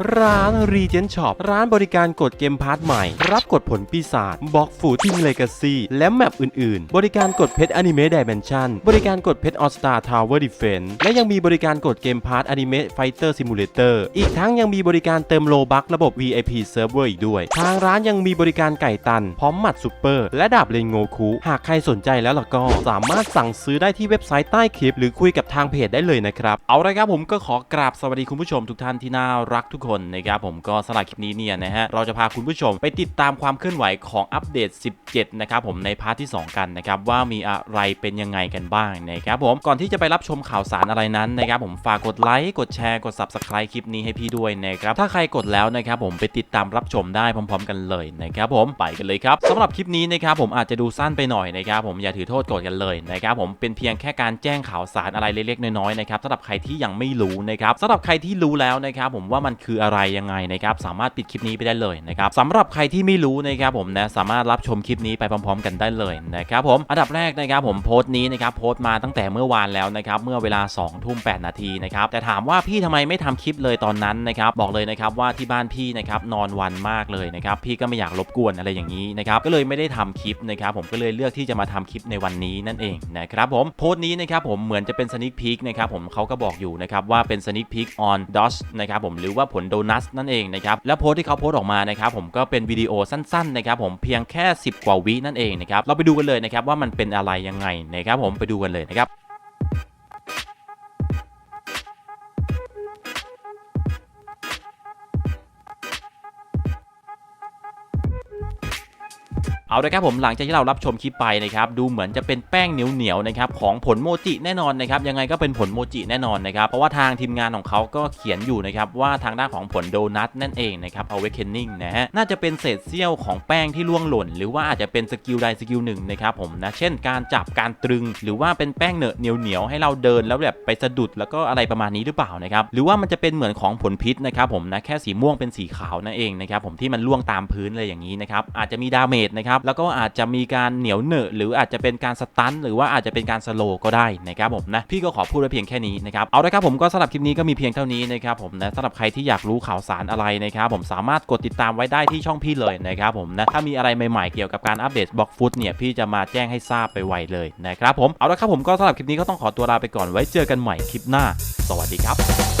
ร้าน Regent Shop ร้านบริการกดเกมพาร์ทใหม่ รับกดผลปีศาจบล็อกฟูทิงเลกาซีและแมปอื่นๆ บริการกดเพชรอนิเมะดิเมนชันบริการกดเพชรออสตาทาวเวอร์ดิเฟนและยังมีบริการกดเกมพาร์ทอนิเมะไฟเตอร์ซิมูเลเตอร์อีกทั้งยังมีบริการเติมโลบักระบบ VIP Server อีกด้วย ทางร้านยังมีบริการไก่ตัน พร้อมหมัดซูเปอร์ และดาบเลนโงคุหากใครสนใจแล้วล่ะก็สามารถสั่งซื้อได้ที่เว็บไซต์ใต้คลิป หรือคุยกับทางเพจได้เลยนะครับเอาละครับผมก็ขอกราบสวัสดีคุณผู้ชมทุกท่านที่น่ารักทุกคนนะครับผมก็สำหรับคลิปนี้เนี่ยนะฮะเราจะพาคุณผู้ชมไปติดตามความเคลื่อนไหวของอัปเดต 17 นะครับผมในพาร์ทที่ 2 กันนะครับว่ามีอะไรเป็นยังไงกันบ้างนะครับผมก่อนที่จะไปรับชมข่าวสารอะไรนั้นนะครับผมฝากกดไลค์กดแชร์กด Subscribe คลิปนี้ให้พี่ด้วยนะครับถ้าใครกดแล้วนะครับผมไปติดตามรับชมได้พร้อม ๆ กันเลยนะครับผมไปกันเลยครับสำหรับคลิปนี้นะครับผมอาจจะดูสั้นไปหน่อยนะครับผมอย่าถือโทษโกรธกันเลยนะครับผมเป็นเพียงแค่การแจ้งข่าวสารอะไรเล็กๆน้อยๆนะครับสำหรับใครที่ยังไม่รู้นะครับสำหรับใครที่รู้แล้วนะครับผมว่ามันคืออะไรยังไงนะครับสามารถปิดคลิปนี้ไปได้เลยนะครับสำหรับใครที่ไม่รู้นะครับผมนะสามารถรับชมคลิปนี้ไปพร้อม ๆ กันได้เลยนะครับผมอันดับแรกนะครับผมโพสต์นี้นะครับโพสต์มาตั้งแต่เมื่อวานแล้วนะครับเมื่อเวลา2ทุ่ม8นาทีนะครับแต่ถามว่าพี่ทำไมไม่ทำคลิปเลยตอนนั้นนะครับบอกเลยนะครับว่าที่บ้านพี่นะครับนอนวันมากเลยนะครับพี่ก็ไม่อยากรบกวนอะไรอย่างนี้นะครับก็เลยไม่ได้ทำคลิปนะครับผมก็เลยเลือกที่จะมาทำคลิปในวันนี้นั่นเองนะครับผมโพสต์นี้นะครับผมเหมือนจะเป็นสนิคพีคนะครับผมเขาก็บอกอยู่นะครับว่าเป็นสนิคพีค on DOS นะครับผมหรือว่าผลโดนัสนั่นเองนะครับและโพสต์ที่เขาโพสต์ออกมานะครับผมก็เป็นวิดีโอสั้นๆนะครับผมเพียงแค่ 10 กว่าวินั่นเองนะครับเราไปดูกันเลยนะครับว่ามันเป็นอะไรยังไงนะครับผมไปดูกันเลยนะครับ เอาละครับผมหลังจากที่เรารับชมคลิปไปนะครับดูเหมือนจะเป็นแป้งเหนียวๆนะครับของผลโมจิแน่นอนนะครับยังไงก็เป็นผลโมจิแน่นอนนะครับเพราะว่าทางทีมงานของเขาก็เขียนอยู่นะครับว่าทางด้านของผลโดนัทนั่นเองนะครับ awakening นะฮะน่าจะเป็นเศษเสี้ยวของแป้งที่ล่วงหล่น หรือว่าอาจจะเป็นสกิลใดสกิลหนึ่งนะครับผมนะเช่นการจับการตรึง หรือว่าเป็นแป้งเหนอะเหนียวๆให้เราเดินแล้วแบบไปสะดุดแล้วก็อะไรประมาณนี้หรือเปล่านะครับหรือว่ามันจะเป็นเหมือนของผลพิษนะครับผมนะแค่สีม่วงเป็นสีขาวนั่นเองนะครับผมที่มันล่วงตามพื้นเลยอย่างนี้นะครับอาจจะมีดาเมจนะครับแล้วก็อาจจะมีการเหนียวเหนอะหรืออาจจะเป็นการสตันหรือว่าอาจจะเป็นการสโลก็ได้นะครับผมนะพี่ก็ขอพูดไว้เพียงแค่นี้นะครับเอาละครับผมก็สำหรับคลิปนี้ก็มีเพียงเท่านี้นะครับผมนะสำหรับใครที่อยากรู้ข่าวสารอะไรนะครับผมสามารถกดติดตามไว้ได้ที่ช่องพี่เลยนะครับผมนะถ้ามีอะไรใหม่ๆเกี่ยวกับการอัปเดตบล็อกฟุตเนี่ยพี่จะมาแจ้งให้ทราบไปไวเลยนะครับผมเอาละครับผมก็สำหรับคลิปนี้ก็ต้องขอตัวลาไปก่อนไว้เจอกันใหม่คลิปหน้า สวัสดีครับ